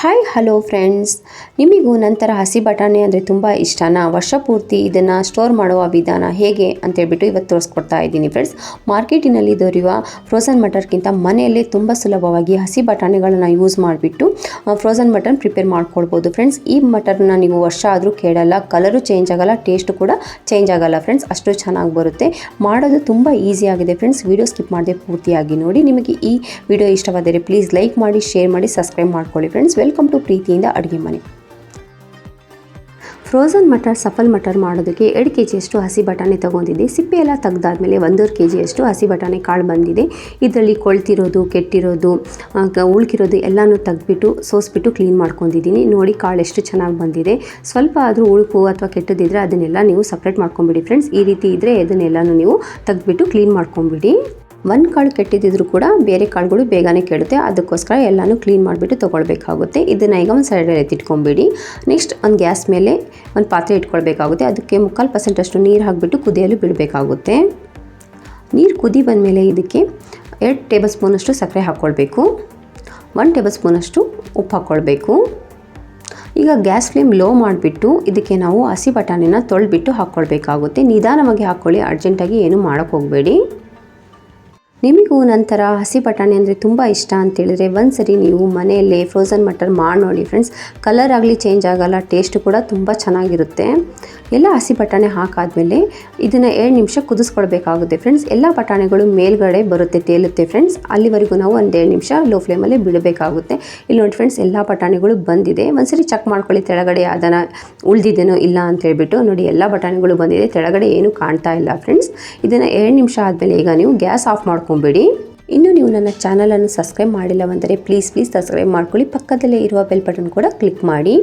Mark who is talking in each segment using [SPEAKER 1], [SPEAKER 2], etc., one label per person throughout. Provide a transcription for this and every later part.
[SPEAKER 1] Hi hello friends ನಿಮಗೂ ನಂತರ ಹಸಿ ಬಟಾಣಿ ಅಂದರೆ ತುಂಬ ಇಷ್ಟನಾ? ವರ್ಷ ಪೂರ್ತಿ ಇದನ್ನು ಸ್ಟೋರ್ ಮಾಡುವ ವಿಧಾನ ಹೇಗೆ ಅಂತೇಳ್ಬಿಟ್ಟು ಇವತ್ತು ತೋರಿಸ್ಕೊಡ್ತಾ ಇದ್ದೀನಿ ಫ್ರೆಂಡ್ಸ್ ಮಾರ್ಕೆಟಿನಲ್ಲಿ ದೊರೆಯುವ ಫ್ರೋಸನ್ ಮಟರ್ಗಿಂತ ಮನೆಯಲ್ಲೇ ತುಂಬ ಸುಲಭವಾಗಿ ಹಸಿ ಬಟಾಣಿಗಳನ್ನು ಯೂಸ್ ಮಾಡಿಬಿಟ್ಟು ಫ್ರೋಸನ್ ಮಟನ್ ಪ್ರಿಪೇರ್ ಮಾಡ್ಕೊಳ್ಬೋದು ಫ್ರೆಂಡ್ಸ್ ಈ ಮಟರ್ನ ನೀವು ವರ್ಷ ಆದರೂ ಕೇಳಲ್ಲ ಕಲರು ಚೇಂಜ್ ಆಗಲ್ಲ ಟೇಸ್ಟ್ ಕೂಡ ಚೇಂಜ್ ಆಗಲ್ಲ ಫ್ರೆಂಡ್ಸ್ ಅಷ್ಟು ಚೆನ್ನಾಗಿ ಬರುತ್ತೆ. ಮಾಡೋದು ತುಂಬ ಈಸಿ ಆಗಿದೆ ಫ್ರೆಂಡ್ಸ್ ವಿಡಿಯೋ ಸ್ಕಿಪ್ ಮಾಡದೆ ಪೂರ್ತಿಯಾಗಿ ನೋಡಿ. ನಿಮಗೆ ಈ ವಿಡಿಯೋ ಇಷ್ಟವಾದರೆ ಪ್ಲೀಸ್ ಲೈಕ್ ಮಾಡಿ ಶೇರ್ ಮಾಡಿ ಸಬ್ಸ್ಕ್ರೈಬ್ ಮಾಡ್ಕೊಳ್ಳಿ ಫ್ರೆಂಡ್ಸ್ ವೆಲ್ಕಮ್ ಟು ಪ್ರೀತಿಯಿಂದ ಅಡುಗೆ ಮನೆ. ಫ್ರೋಝನ್ ಮಟರ್ ಸಫಲ್ ಮಟರ್ ಮಾಡೋದಕ್ಕೆ ಎರಡು ಕೆ ಜಿಯಷ್ಟು ಹಸಿ ಬಟಾಣಿ ತೊಗೊಂಡಿದ್ದೆ. ಸಿಪ್ಪೆ ಎಲ್ಲ ತೆಗ್ದಾದ್ಮೇಲೆ ಒಂದೂವರೆ ಕೆ ಜಿಯಷ್ಟು ಹಸಿ ಬಟಾಣಿ ಕಾಳು ಬಂದಿದೆ. ಇದರಲ್ಲಿ ಕೊಳ್ತಿರೋದು, ಕೆಟ್ಟಿರೋದು ಉಳ್ಕಿರೋದು ಎಲ್ಲನೂ ತೆಗೆದ್ಬಿಟ್ಟು ಸೋಸ್ಬಿಟ್ಟು ಕ್ಲೀನ್ ಮಾಡ್ಕೊಂಡಿದ್ದೀನಿ. ನೋಡಿ ಕಾಳು ಎಷ್ಟು ಚೆನ್ನಾಗಿ ಬಂದಿದೆ. ಸ್ವಲ್ಪ ಆದರೂ ಉಳುಕು ಅಥವಾ ಕೆಟ್ಟದಿದ್ದರೆ ಅದನ್ನೆಲ್ಲ ನೀವು ಸಪ್ರೇಟ್ ಮಾಡ್ಕೊಂಬಿಡಿ ಫ್ರೆಂಡ್ಸ್ ಈ ರೀತಿ ಇದ್ದರೆ ಅದನ್ನೆಲ್ಲನೂ ನೀವು ತೆಗೆದ್ಬಿಟ್ಟು ಕ್ಲೀನ್ ಮಾಡ್ಕೊಂಬಿಡಿ. ಒಂದು ಕಾಳು ಕೆಟ್ಟಿದ್ದಿದ್ರು ಕೂಡ ಬೇರೆ ಕಾಳುಗಳು ಬೇಗನೆ ಕೆಡುತ್ತೆ. ಅದಕ್ಕೋಸ್ಕರ ಎಲ್ಲನೂ ಕ್ಲೀನ್ ಮಾಡಿಬಿಟ್ಟು ತೊಗೊಳ್ಬೇಕಾಗುತ್ತೆ. ಇದನ್ನು ಈಗ ಒಂದು ಸೈಡಲ್ಲಿ ಎತ್ತಿಟ್ಕೊಂಬಿಡಿ. ನೆಕ್ಸ್ಟ್ ಒಂದು ಗ್ಯಾಸ್ ಮೇಲೆ ಒಂದು ಪಾತ್ರೆ ಇಟ್ಕೊಳ್ಬೇಕಾಗುತ್ತೆ. ಅದಕ್ಕೆ ಮುಕ್ಕಾಲು ಪರ್ಸೆಂಟಷ್ಟು ನೀರು ಹಾಕಿಬಿಟ್ಟು ಕುದಿಯಲು ಬಿಡಬೇಕಾಗುತ್ತೆ. ನೀರು ಕುದಿ ಬಂದಮೇಲೆ ಇದಕ್ಕೆ ಎರಡು ಟೇಬಲ್ ಸ್ಪೂನಷ್ಟು ಸಕ್ಕರೆ ಹಾಕ್ಕೊಳ್ಬೇಕು ಒನ್ ಟೇಬಲ್ ಸ್ಪೂನಷ್ಟು ಉಪ್ಪು ಹಾಕ್ಕೊಳ್ಬೇಕು ಈಗ ಗ್ಯಾಸ್ ಫ್ಲೇಮ್ ಲೋ ಮಾಡಿಬಿಟ್ಟು ಇದಕ್ಕೆ ನಾವು ಹಸಿ ಬಟಾಣಿನ ತೊಳೆದ್ಬಿಟ್ಟು ಹಾಕ್ಕೊಳ್ಬೇಕಾಗುತ್ತೆ ನಿಧಾನವಾಗಿ ಹಾಕ್ಕೊಳ್ಳಿ ಅರ್ಜೆಂಟಾಗಿ ಏನು ಮಾಡೋಕ್ಕೆ ಹೋಗಬೇಡಿ. ನಿಮಗೂ ನಂತರ ಹಸಿ ಬಟಾಣಿ ಅಂದರೆ ತುಂಬ ಇಷ್ಟ ಅಂತೇಳಿದರೆ ಒಂದು ಸರಿ ನೀವು ಮನೆಯಲ್ಲೇ ಫ್ರೋಝನ್ ಮಟರ್ ಮಾಡಿ ಫ್ರೆಂಡ್ಸ್ ಕಲರ್ ಆಗಲಿ ಚೇಂಜ್ ಆಗೋಲ್ಲ ಟೇಸ್ಟ್ ಕೂಡ ತುಂಬ ಚೆನ್ನಾಗಿರುತ್ತೆ. ಎಲ್ಲ ಹಸಿ ಬಟಾಣಿ ಹಾಕಾದ್ಮೇಲೆ ಇದನ್ನು ಎರಡು ನಿಮಿಷ ಕುದಿಸ್ಕೊಳ್ಬೇಕಾಗುತ್ತೆ ಫ್ರೆಂಡ್ಸ್ ಎಲ್ಲ ಬಟಾಣಿಗಳು ಮೇಲ್ಗಡೆ ಬರುತ್ತೆ, ತೇಲುತ್ತೆ ಫ್ರೆಂಡ್ಸ್ ಅಲ್ಲಿವರೆಗೂ ನಾವು ಒಂದೆರಡು ನಿಮಿಷ ಲೋ ಫ್ಲೇಮಲ್ಲಿ ಬಿಡಬೇಕಾಗುತ್ತೆ. ಇಲ್ಲಿ ನೋಡಿ ಫ್ರೆಂಡ್ಸ್ ಎಲ್ಲ ಬಟಾಣಿಗಳು ಬಂದಿದೆ. ಒಂದು ಸರಿ ಚೆಕ್ ಮಾಡ್ಕೊಳ್ಳಿ ತೆಳಗಡೆ ಅದನ್ನು ಉಳಿದಿದ್ದೇನೋ ಇಲ್ಲ ಅಂತ ಹೇಳ್ಬಿಟ್ಟು ನೋಡಿ, ಎಲ್ಲ ಬಟಾಣಿಗಳು ಬಂದಿದೆ. ತೆಳಗಡೆ ಏನು ಕಾಣ್ತಾ ಇಲ್ಲ ಫ್ರೆಂಡ್ಸ್ ಇದನ್ನು ಎರಡು ನಿಮಿಷ ಆದಮೇಲೆ ಈಗ ನೀವು ಗ್ಯಾಸ್ ಆಫ್ ಮಾಡ್ಕೊಂಬಿಡಿ. ಇನ್ನು ನೀವು ನನ್ನ ಚಾನಲನ್ನು ಸಬ್ಸ್ಕ್ರೈಬ್ ಮಾಡಿಲ್ಲವಂದರೆ ಪ್ಲೀಸ್ ಪ್ಲೀಸ್ ಸಬ್ಸ್ಕ್ರೈಬ್ ಮಾಡ್ಕೊಳ್ಳಿ. ಪಕ್ಕದಲ್ಲೇ ಇರುವ ಬೆಲ್ ಬಟನ್ ಕೂಡ ಕ್ಲಿಕ್ ಮಾಡಿ.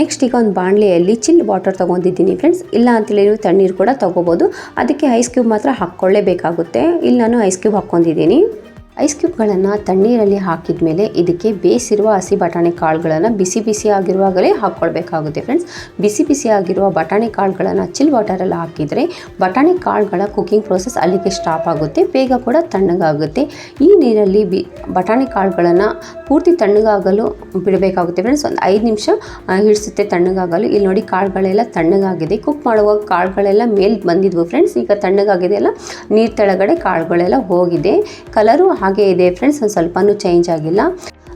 [SPEAKER 1] ನೆಕ್ಸ್ಟ್ ಈಗ ಒಂದು ಬಾಣಲೆಯಲ್ಲಿ ಚಿಲ್ ವಾಟರ್ ತೊಗೊಂಡಿದ್ದೀನಿ ಫ್ರೆಂಡ್ಸ್. ಇಲ್ಲ ಅಂತೇಳಿ ನೀವು ತಣ್ಣೀರು ಕೂಡ ತೊಗೋಬೋದು. ಅದಕ್ಕೆ ಐಸ್ ಕ್ಯೂಬ್ ಮಾತ್ರ ಹಾಕ್ಕೊಳ್ಳೇಬೇಕಾಗುತ್ತೆ. ಇಲ್ಲಿ ನಾನು ಐಸ್ ಕ್ಯೂಬ್ ಹಾಕ್ಕೊಂಡಿದ್ದೀನಿ. ಐಸ್ ಕ್ಯೂಬ್ಗಳನ್ನು ತಣ್ಣೀರಲ್ಲಿ ಹಾಕಿದ ಮೇಲೆ ಇದಕ್ಕೆ ಬೇಯಿಸಿರುವ ಹಸಿ ಬಟಾಣಿ ಕಾಳುಗಳನ್ನು ಬಿಸಿ ಬಿಸಿ ಆಗಿರುವಾಗಲೇ ಹಾಕ್ಕೊಳ್ಬೇಕಾಗುತ್ತೆ ಫ್ರೆಂಡ್ಸ್ ಬಿಸಿ ಬಿಸಿ ಆಗಿರುವ ಬಟಾಣಿ ಕಾಳುಗಳನ್ನು ಚಿಲ್ ವಾಟರಲ್ಲಿ ಹಾಕಿದರೆ ಬಟಾಣಿ ಕಾಳುಗಳ ಕುಕ್ಕಿಂಗ್ ಪ್ರೋಸೆಸ್ ಅಲ್ಲಿಗೆ ಸ್ಟಾಪ್ ಆಗುತ್ತೆ, ಬೇಗ ಕೂಡ ತಣ್ಣಗಾಗುತ್ತೆ. ಈ ನೀರಲ್ಲಿ ಬಿ, ಬಟಾಣಿ ಕಾಳುಗಳನ್ನು ಪೂರ್ತಿ ತಣ್ಣಗಾಗಲು ಬಿಡಬೇಕಾಗುತ್ತೆ ಫ್ರೆಂಡ್ಸ್ ಒಂದು ಐದು ನಿಮಿಷ ಹಿಡಿಸುತ್ತೆ ತಣ್ಣಗಾಗಲು. ಇಲ್ಲಿ ನೋಡಿ ಕಾಳುಗಳೆಲ್ಲ ತಣ್ಣಗಾಗಿದೆ. ಕುಕ್ ಮಾಡುವಾಗ ಕಾಳುಗಳೆಲ್ಲ ಮೇಲೆ ಬಂದಿದ್ವು ಫ್ರೆಂಡ್ಸ್ ಈಗ ತಣ್ಣಗಾಗಿದೆ ಅಲ್ಲ, ನೀರು ತೆಳಗಡೆ ಕಾಳುಗಳೆಲ್ಲ ಹೋಗಿದೆ. ಕಲರು ಹಾಗೆ ಇದೆ. ಫ್ರೆಂಡ್ಸ್ ಒಂದು ಸ್ವಲ್ಪನೂ ಚೇಂಜ್ ಆಗಿಲ್ಲ.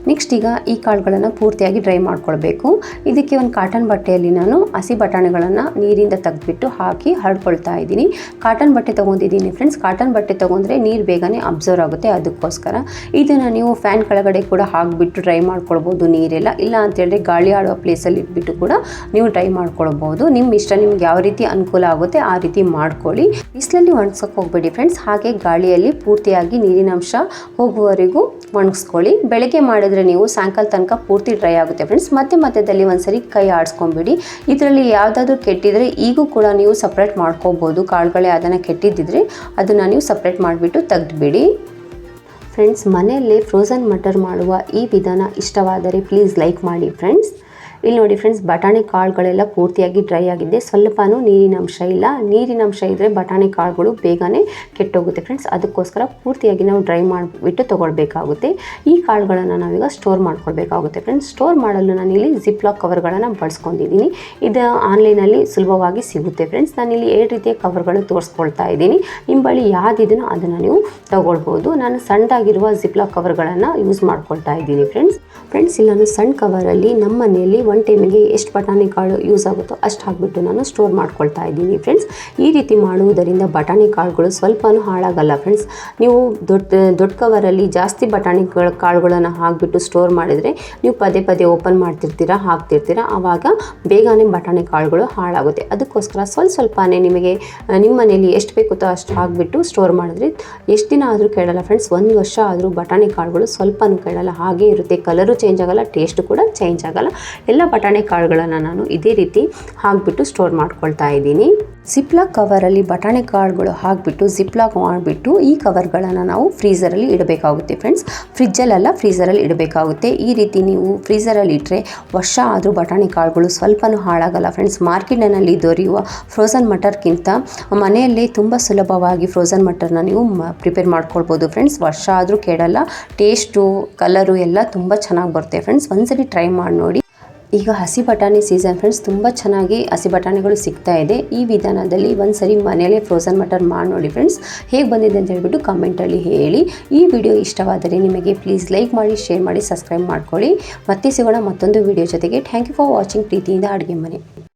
[SPEAKER 1] ನೆಕ್ಸ್ಟ್ ಈಗ ಈ ಕಾಳುಗಳನ್ನು ಪೂರ್ತಿಯಾಗಿ ಡ್ರೈ ಮಾಡ್ಕೊಳ್ಬೇಕು. ಇದಕ್ಕೆ ಒಂದು ಕಾಟನ್ ಬಟ್ಟೆಯಲ್ಲಿ ನಾನು ಹಸಿ ಬಟಾಣಿಗಳನ್ನು ನೀರಿಂದ ತೆಗೆದುಬಿಟ್ಟು ಹಾಕಿ ಹರಡ್ಕೊಳ್ತಾ ಇದ್ದೀನಿ. ಕಾಟನ್ ಬಟ್ಟೆ ತೊಗೊಂಡಿದ್ದೀನಿ ಫ್ರೆಂಡ್ಸ್ ಕಾಟನ್ ಬಟ್ಟೆ ತೊಗೊಂಡ್ರೆ ನೀರು ಬೇಗನೆ ಅಬ್ಸರ್ವ್ ಆಗುತ್ತೆ ಅದಕ್ಕೋಸ್ಕರ. ಇದನ್ನು ನೀವು ಫ್ಯಾನ್ ಕೆಳಗಡೆ ಕೂಡ ಹಾಕಿಬಿಟ್ಟು ಡ್ರೈ ಮಾಡ್ಕೊಳ್ಬೋದು ನೀರೆಲ್ಲ. ಇಲ್ಲ ಅಂತೇಳಿದ್ರೆ ಗಾಳಿ ಆಡುವ ಪ್ಲೇಸಲ್ಲಿ ಇಟ್ಬಿಟ್ಟು ಕೂಡ ನೀವು ಡ್ರೈ ಮಾಡ್ಕೊಳ್ಬೋದು. ನಿಮ್ಮ ಇಷ್ಟ ನಿಮ್ಗೆ ಯಾವ ರೀತಿ ಅನುಕೂಲ ಆಗುತ್ತೆ ಆ ರೀತಿ ಮಾಡ್ಕೊಳ್ಳಿ. ಬಿಸಿಲಲ್ಲಿ ಒಣಗ್ಸೋಕೆ ಹೋಗಬೇಡಿ ಫ್ರೆಂಡ್ಸ್ ಹಾಗೆ ಗಾಳಿಯಲ್ಲಿ ಪೂರ್ತಿಯಾಗಿ ನೀರಿನಂಶ ಹೋಗುವವರೆಗೂ ಒಣಗಿಸ್ಕೊಳ್ಳಿ. ಬೆಳಗ್ಗೆ ಮಾಡಿದ್ರೆ ನೀವು ಸಾಯಂಕಾಲ ತನಕ ಪೂರ್ತಿ ಡ್ರೈ ಆಗುತ್ತೆ ಫ್ರೆಂಡ್ಸ್ ಮತ್ತೆ ಮಧ್ಯದಲ್ಲಿ ಒಂದ್ಸರಿ ಕೈ ಆಡಿಸ್ಕೊಂಬಿಡಿ. ಇದರಲ್ಲಿ ಯಾವುದಾದ್ರೂ ಕೆಟ್ಟಿದ್ರೆ ಈಗೂ ಕೂಡ ನೀವು ಸಪ್ರೇಟ್ ಮಾಡ್ಕೋಬೋದು. ಕಾಳುಗಳೇ ಅದನ್ನು ಕೆಟ್ಟಿದ್ದಿದ್ರೆ ಅದನ್ನು ನೀವು ಸಪ್ರೇಟ್ ಮಾಡಿಬಿಟ್ಟು ತೆಗೆದುಬಿಡಿ. ಫ್ರೆಂಡ್ಸ್ ಮನೆಯಲ್ಲೇ ಫ್ರೋಝನ್ ಮಟರ್ ಮಾಡುವ ಈ ವಿಧಾನ ಇಷ್ಟವಾದರೆ ಪ್ಲೀಸ್ ಲೈಕ್ ಮಾಡಿ ಫ್ರೆಂಡ್ಸ್ ಇಲ್ಲಿ ನೋಡಿ ಫ್ರೆಂಡ್ಸ್ ಬಟಾಣಿ ಕಾಳುಗಳೆಲ್ಲ ಪೂರ್ತಿಯಾಗಿ ಡ್ರೈ ಆಗಿದೆ. ಸ್ವಲ್ಪನೂ ನೀರಿನ ಅಂಶ ಇಲ್ಲ. ನೀರಿನ ಅಂಶ ಇದ್ದರೆ ಬಟಾಣಿ ಕಾಳುಗಳು ಬೇಗನೆ ಕೆಟ್ಟೋಗುತ್ತೆ ಫ್ರೆಂಡ್ಸ್ ಅದಕ್ಕೋಸ್ಕರ ಪೂರ್ತಿಯಾಗಿ ನಾವು ಡ್ರೈ ಮಾಡಿಬಿಟ್ಟು ತೊಗೊಳ್ಬೇಕಾಗುತ್ತೆ. ಈ ಕಾಳುಗಳನ್ನು ನಾವೀಗ ಸ್ಟೋರ್ ಮಾಡ್ಕೊಳ್ಬೇಕಾಗುತ್ತೆ ಫ್ರೆಂಡ್ಸ್ ಸ್ಟೋರ್ ಮಾಡಲು ನಾನು ನಾನಿಲ್ಲಿ ಜಿಪ್ಲಾಕ್ ಕವರ್ಗಳನ್ನು ಬಳಸ್ಕೊಂಡಿದ್ದೀನಿ. ಇದು ಆನ್ಲೈನಲ್ಲಿ ಸುಲಭವಾಗಿ ಸಿಗುತ್ತೆ ಫ್ರೆಂಡ್ಸ್ ನಾನಿಲ್ಲಿ ಎರಡು ರೀತಿಯ ಕವರ್ಗಳು ತೋರಿಸ್ಕೊಳ್ತಾ ಇದ್ದೀನಿ. ನಿಮ್ಮ ಬಳಿ ಯಾವುದಿದೆಯೋ ಅದನ್ನು ನೀವು ತಗೊಳ್ಬೋದು. ನಾನು ಸಣ್ಣದಾಗಿರುವ ಜಿಪ್ಲಾಕ್ ಕವರ್ಗಳನ್ನು ಯೂಸ್ ಮಾಡ್ಕೊಳ್ತಾ ಇದ್ದೀನಿ ಫ್ರೆಂಡ್ಸ್ ಫ್ರೆಂಡ್ಸ್ ಇಲ್ಲಿ ನಾನು ಸಣ್ಣ ಕವರಲ್ಲಿ ನಮ್ಮ ಮನೆಯಲ್ಲಿ ಒನ್ ಟೈಮಿಗೆ ಎಷ್ಟು ಬಟಾಣಿ ಕಾಳು ಯೂಸ್ ಆಗುತ್ತೋ ಅಷ್ಟು ಹಾಕ್ಬಿಟ್ಟು ನಾನು ಸ್ಟೋರ್ ಮಾಡ್ಕೊಳ್ತಾ ಇದ್ದೀನಿ ಫ್ರೆಂಡ್ಸ್ ಈ ರೀತಿ ಮಾಡುವುದರಿಂದ ಬಟಾಣಿ ಕಾಳುಗಳು ಸ್ವಲ್ಪನೂ ಹಾಳಾಗಲ್ಲ ಫ್ರೆಂಡ್ಸ್ ನೀವು ದೊಡ್ಡ ದೊಡ್ಡ ಕವರಲ್ಲಿ ಜಾಸ್ತಿ ಬಟಾಣಿ ಕಾಳುಗಳನ್ನು ಹಾಕಿಬಿಟ್ಟು ಸ್ಟೋರ್ ಮಾಡಿದರೆ ನೀವು ಪದೇ ಪದೇ ಓಪನ್ ಮಾಡ್ತಿರ್ತೀರಾ, ಹಾಕ್ತಿರ್ತೀರಾ, ಆವಾಗ ಬೇಗನೆ ಬಟಾಣಿ ಕಾಳುಗಳು ಹಾಳಾಗುತ್ತೆ. ಅದಕ್ಕೋಸ್ಕರ ಸ್ವಲ್ಪ ಸ್ವಲ್ಪನೇ ನಿಮಗೆ ನಿಮ್ಮ ಮನೆಯಲ್ಲಿ ಎಷ್ಟು ಬೇಕೋ ಅಷ್ಟು ಹಾಕಿಬಿಟ್ಟು ಸ್ಟೋರ್ ಮಾಡಿದ್ರೆ ಎಷ್ಟು ದಿನ ಆದರೂ ಕೇಳಲ್ಲ ಫ್ರೆಂಡ್ಸ್ ಒಂದು ವರ್ಷ ಆದರೂ ಬಟಾಣಿ ಕಾಳುಗಳು ಸ್ವಲ್ಪನೂ ಕೇಳಲ್ಲ. ಹಾಗೆ ಇರುತ್ತೆ ಕಲರು ಚೇಂಜ್ ಆಗಲ್ಲ ಟೇಸ್ಟ್ ಕೂಡ ಚೇಂಜ್ ಆಗಲ್ಲ. ಎಲ್ಲ ಬಟಾಣಿ ಕಾಳುಗಳನ್ನು ನಾನು ಇದೇ ರೀತಿ ಹಾಕಿಬಿಟ್ಟು ಸ್ಟೋರ್ ಮಾಡ್ಕೊಳ್ತಾ ಇದ್ದೀನಿ. ಜಿಪ್ಲಾಕ್ ಕವರಲ್ಲಿ ಬಟಾಣಿ ಕಾಳುಗಳು ಹಾಕಿಬಿಟ್ಟು ಜಿಪ್ಲಾಕ್ ಮಾಡಿಬಿಟ್ಟು ಈ ಕವರ್ಗಳನ್ನು ನಾವು ಫ್ರೀಸರಲ್ಲಿ ಇಡಬೇಕಾಗುತ್ತೆ ಫ್ರೆಂಡ್ಸ್ ಫ್ರಿಜ್ಜಲ್ಲೆಲ್ಲ ಫ್ರೀಸರಲ್ಲಿ ಇಡಬೇಕಾಗುತ್ತೆ. ಈ ರೀತಿ ನೀವು ಫ್ರೀಸರಲ್ಲಿ ಇಟ್ಟರೆ ವರ್ಷ ಆದರೂ ಬಟಾಣಿ ಕಾಳುಗಳು ಸ್ವಲ್ಪನೂ ಹಾಳಾಗಲ್ಲ ಫ್ರೆಂಡ್ಸ್ ಮಾರ್ಕೆಟ್ನಲ್ಲಿ ದೊರೆಯುವ ಫ್ರೋಝನ್ ಮಟರ್ಗಿಂತ ಮನೆಯಲ್ಲೇ ತುಂಬ ಸುಲಭವಾಗಿ ಫ್ರೋಝನ್ ಮಟರ್ನ ನೀವು ಪ್ರಿಪೇರ್ ಮಾಡ್ಕೊಳ್ಬೋದು ಫ್ರೆಂಡ್ಸ್ ವರ್ಷ ಆದರೂ ಕೆಡಲ್ಲ ಟೇಸ್ಟು ಕಲರು ಎಲ್ಲ ತುಂಬ ಚೆನ್ನಾಗಿ ಬರುತ್ತೆ ಫ್ರೆಂಡ್ಸ್ ಒಂದ್ಸರಿ ಟ್ರೈ ಮಾಡಿ ನೋಡಿ. ಈಗ ಹಸಿ ಬಟಾಣಿ ಸೀಸನ್ ಫ್ರೆಂಡ್ಸ್ ತುಂಬ ಚೆನ್ನಾಗಿ ಹಸಿ ಬಟಾಣಿಗಳು ಸಿಗ್ತಾ ಇದೆ. ಈ ವಿಧಾನದಲ್ಲಿ ಒಂದು ಸರಿ ಮನೆಯಲ್ಲೇ ಫ್ರೋಸನ್ ಮಟರ್ ಮಾಡಿ ನೋಡಿ ಫ್ರೆಂಡ್ಸ್ ಹೇಗೆ ಬಂದಿದೆ ಅಂತ ಹೇಳ್ಬಿಟ್ಟು ಕಮೆಂಟಲ್ಲಿ ಹೇಳಿ. ಈ ವಿಡಿಯೋ ಇಷ್ಟವಾದರೆ ನಿಮಗೆ ಪ್ಲೀಸ್ ಲೈಕ್ ಮಾಡಿ ಶೇರ್ ಮಾಡಿ ಸಬ್ಸ್ಕ್ರೈಬ್ ಮಾಡ್ಕೊಳ್ಳಿ. ಮತ್ತೆ ಸಿಗೋಣ ಮತ್ತೊಂದು ವಿಡಿಯೋ ಜೊತೆಗೆ. ಥ್ಯಾಂಕ್ ಯು ಫಾರ್ ವಾಚಿಂಗ್ ಪ್ರೀತಿಯಿಂದ ಅಡುಗೆ ಮನೆ.